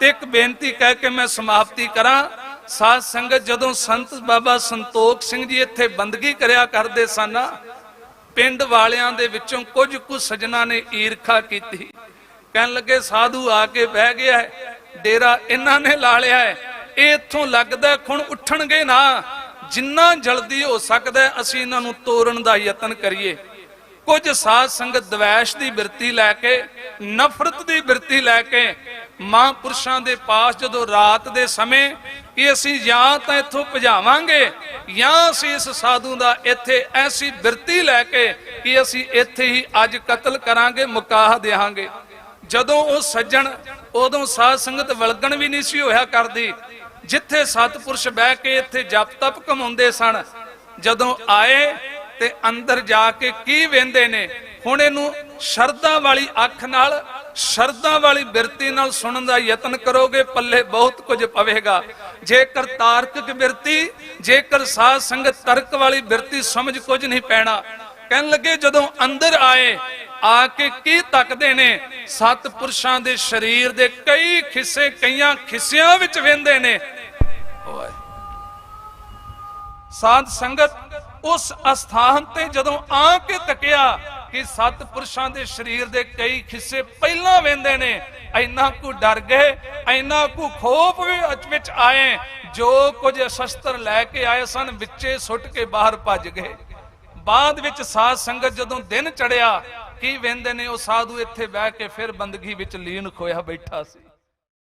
ਤੇ ਇੱਕ ਬੇਨਤੀ ਕਹਿ ਕੇ ਮੈਂ ਸਮਾਪਤੀ ਕਰਾਂ। ਸਾਧ ਸੰਗਤ, ਜਦੋਂ ਸੰਤ ਬਾਬਾ ਸੰਤੋਖ ਸਿੰਘ ਜੀ ਇੱਥੇ ਬੰਦਗੀ ਕਰਿਆ ਕਰਦੇ ਸਨ, ਪਿੰਡ ਵਾਲਿਆਂ ਦੇ ਵਿੱਚੋਂ ਕੁਝ ਕੁ ਸਜਣਾ ਨੇ ਈਰਖਾ ਕੀਤੀ। ਕਹਿਣ ਲੱਗੇ, ਸਾਧੂ ਆ ਕੇ ਬਹਿ ਗਿਆ ਹੈ, ਡੇਰਾ ਇਹਨਾਂ ਨੇ ਲਾ ਲਿਆ ਹੈ। ਇਹ ਇੱਥੋਂ ਲੱਗਦਾ ਹੁਣ ਉੱਠਣਗੇ ਨਾ। ਜਿੰਨਾ ਜਲਦੀ ਹੋ ਸਕਦਾ ਅਸੀਂ ਇਹਨਾਂ ਨੂੰ ਤੋੜਨ ਦਾ ਯਤਨ ਕਰੀਏ। ਕੁਝ ਸਾਧ ਸੰਗਤ ਦਵੈਸ਼ ਦੀ ਬਿਰਤੀ ਲੈ ਕੇ, ਨਫ਼ਰਤ ਦੀ ਬਿਰਤੀ ਲੈ ਕੇ ਮਹਾਂਪੁਰਸ਼ਾਂ ਦੇ ਪਾਸ ਜਦੋਂ ਰਾਤ ਦੇ ਸਮੇਂ ਕਿ ਅਸੀਂ ਜਾਂ ਤਾਂ ਇੱਥੋਂ ਭਜਾਵਾਂਗੇ ਜਾਂ ਅਸੀਂ ਇਸ ਸਾਧੂ ਦਾ ਇੱਥੇ ਐਸੀ ਬਿਰਤੀ ਲੈ ਕੇ ਕਿ ਅਸੀਂ ਇੱਥੇ ਹੀ ਅੱਜ ਕਤਲ ਕਰਾਂਗੇ, ਮੁਕਾਹ ਦੇਵਾਂਗੇ ਜਦੋਂ ਉਹ ਸੱਜਣ, ਉਦੋਂ ਸਾਧ ਸੰਗਤ ਵਲਗਣ ਵੀ ਨਹੀਂ ਸੀ ਹੋਇਆ ਕਰਦੀ। ਜਿੱਥੇ ਸਤਪੁਰਸ਼ ਬਹਿ ਕੇ ਇੱਥੇ ਜਪ ਤਪ ਕਮਾਉਂਦੇ ਸਨ, ਜਦੋਂ ਆਏ ਤੇ ਅੰਦਰ ਜਾ ਕੇ ਕੀ ਵੇਂਦੇ ਨੇ? ਹੁਣ ਇਹਨੂੰ ਸ਼ਰਧਾ ਵਾਲੀ ਅੱਖ ਨਾਲ, ਸ਼ਰਧਾ ਵਾਲੀ ਬਿਰਤੀ ਨਾਲ ਸੁਣਨ ਦਾ ਯਤਨ ਕਰੋਗੇ, ਪੱਲੇ ਬਹੁਤ ਕੁਝ ਪਵੇਗਾ। ਜੇਕਰ ਤਾਰਕਿਕ ਬਿਰਤੀ, ਜੇਕਰ ਸਾਧ ਸੰਗਤ ਤਰਕ ਵਾਲੀ ਬਿਰਤੀ ਸਮਝ ਕੁਝ ਨਹੀਂ ਪੈਣਾ, ਕਹਿਣ ਲੱਗੇ ਜਦੋਂ ਅੰਦਰ ਆਏ, ਆ ਕੇ ਕੀ ਤੱਕਦੇ ਨੇ? ਸਤ ਪੁਰਸ਼ਾਂ ਦੇ ਸਰੀਰ ਦੇ ਕਈ ਖਿੱਸੇ, ਕਈਆਂ ਖਿੱਸਿਆਂ ਵਿੱਚ ਵੇਂਦੇ ਨੇ। ਸਾਧ ਸੰਗਤ ਉਸ ਅਸਥਾਨ ਤੇ ਜਦੋਂ ਆ ਕੇ ਤੱਕਿਆ ਕਿ ਸਤ ਪੁਰਸ਼ਾਂ ਦੇ ਸਰੀਰ ਦੇ ਕਈ ਖਿੱਸੇ ਪਹਿਲਾਂ ਵੇਂਦੇ ਨੇ, ਇੰਨਾ ਕੁ ਡਰ ਗਏ, ਇੰਨਾ ਕੁ ਖੋਫ ਵੀ ਵਿੱਚ ਆਏ, ਜੋ ਕੁਝ ਸ਼ਸਤਰ ਲੈ ਕੇ ਆਏ ਸਨ, ਵਿੱਚੇ ਸੁੱਟ ਕੇ ਬਾਹਰ ਭੱਜ ਗਏ। ਬਾਅਦ ਵਿੱਚ ਸਾਧ ਸੰਗਤ ਜਦੋਂ ਦਿਨ ਚੜਿਆ ਕੀ ਵੇਂਦੇ ਨੇ, ਉਹ ਸਾਧੂ ਇੱਥੇ ਬਹਿ ਕੇ ਫਿਰ ਬੰਦਗੀ ਵਿੱਚ ਲੀਨ ਖੋਇਆ ਬੈਠਾ ਸੀ।